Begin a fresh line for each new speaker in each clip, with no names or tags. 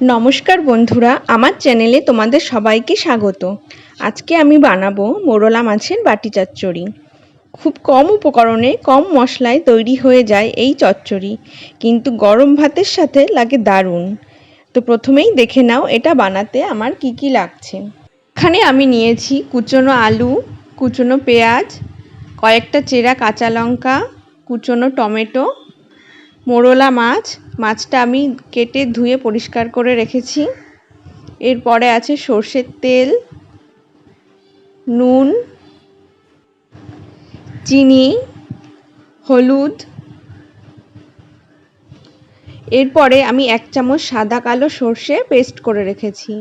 নমস্কার বন্ধুরা, আমার চ্যানেলে তোমাদের সবাইকে স্বাগত। আজকে আমি বানাবো মোরলা মাছের বাটি চচ্চড়ি। খুব কম উপকরণে কম মশলায় তৈরি হয়ে যায় এই চচ্চড়ি, কিন্তু গরম ভাতের সাথে লাগে দারুণ। তো প্রথমেই দেখে নাও এটা বানাতে আমার কি কি লাগছে। এখানে আমি নিয়েছি কুচনো আলু, কুচনো পেঁয়াজ, কয়েকটা চেরা কাঁচা লঙ্কা, কুচনো টমেটো মোরলা মাছ, মাছটা আমি কেটে ধুয়ে পরিষ্কার করে রেখেছি। এরপরে আছে সর্ষের তেল, নুন, চিনি, হলুদ। এরপরে আমি এক চামচ সাদা কালো সর্ষে পেস্ট করে রেখেছি।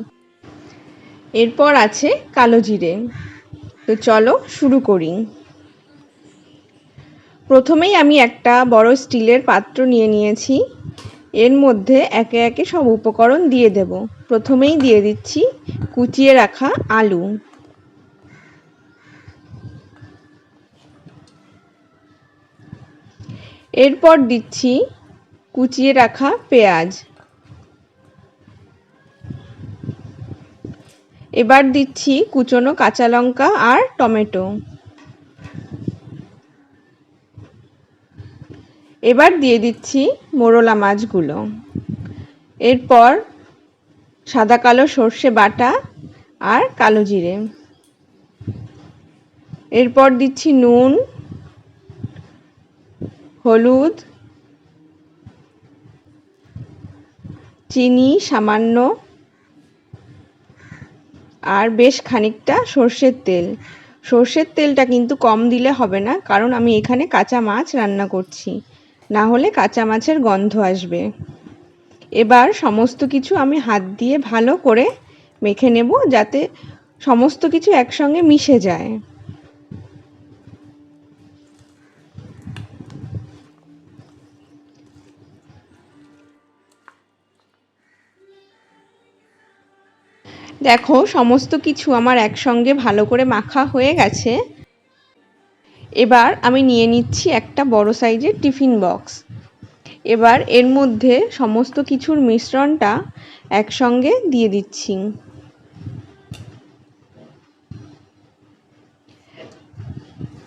এরপর আছে কালো জিরে। তো চলো শুরু করি। প্রথমেই আমি একটা বড় স্টিলের পাত্র নিয়ে নিয়েছি। এর মধ্যে একে একে সব উপকরণ দিয়ে দেব। প্রথমেই দিয়ে দিচ্ছি কুচিয়ে রাখা আলু। এরপর দিচ্ছি কুচিয়ে রাখা পেঁয়াজ। এবার দিচ্ছি কুচনো কাঁচা লঙ্কা আর টমেটো। এবার দিয়ে দিচ্ছি মোরলা মাছগুলো। এরপর সাদা কালো সর্ষে বাটা আর কালো জিরে। এরপর দিচ্ছি নুন, হলুদ, চিনি সামান্য, আর বেশ খানিকটা সর্ষের তেল। সর্ষের তেলটা কিন্তু কম দিলে হবে না, কারণ আমি এখানে কাঁচা মাছ রান্না করছি। না হলে কাঁচা মাছের গন্ধ আসবে। এবার সমস্ত কিছু আমি হাত দিয়ে ভালো করে মেখে নেব যাতে সমস্ত কিছু একসঙ্গে মিশে যায়। দেখো, সমস্ত কিছু আমার একসঙ্গে ভালো করে মাখা হয়ে গেছে। এবার আমি নিয়ে নিচ্ছি একটা বড় সাইজের টিফিন বক্স। এবার এর মধ্যে সমস্ত কিছুর মিশ্রণটা একসঙ্গে দিয়ে দিচ্ছি।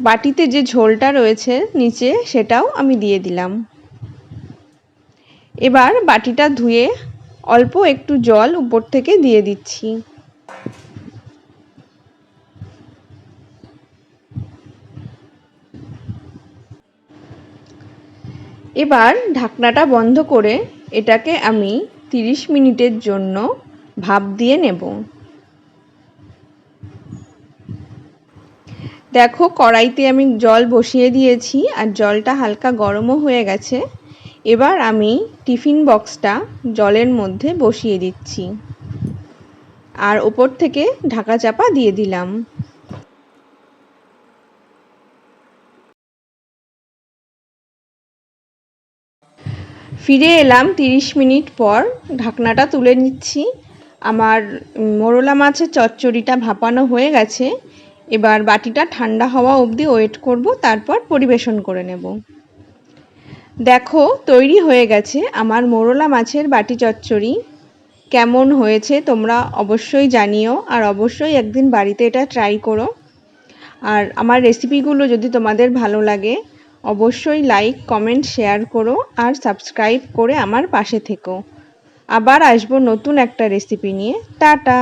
বাটিতে যে ঝোলটা রয়েছে নিচে সেটাও আমি দিয়ে দিলাম। এবার বাটিটা ধুয়ে অল্প একটু জল উপর থেকে দিয়ে দিচ্ছি। এবার ঢাকনাটা বন্ধ করে এটাকে আমি তিরিশ মিনিটের জন্য ভাপ দিয়ে নেব। দেখো কড়াইতে আমি জল বসিয়ে দিয়েছি আর জলটা হালকা গরমও হয়ে গেছে। এবার আমি টিফিন বক্সটা জলের মধ্যে বসিয়ে দিচ্ছি। আর ওপর থেকে ঢাকা চাপা দিয়ে দিলাম। ফিরে এলাম তিরিশ মিনিট পর। ঢাকনাটা তুলে নিচ্ছি। আমার মোরলা মাছের চচ্চড়িটা ভাপানো হয়ে গেছে। এবার বাটিটা ঠান্ডা হওয়া অবধি ওয়েট করব, তারপর পরিবেশন করে নেব। দেখো, তৈরি হয়ে গেছে আমার মোরলা মাছের বাটি চচ্চড়ি। কেমন হয়েছে তোমরা অবশ্যই জানিও, আর অবশ্যই একদিন বাড়িতে এটা ট্রাই করো। আর আমার রেসিপিগুলো যদি তোমাদের ভালো লাগে অবশ্যই লাইক কমেন্ট শেয়ার করো আর সাবস্ক্রাইব করে আমার পাশে থেকো। আবার আসব নতুন একটা রেসিপি নিয়ে। টাটা!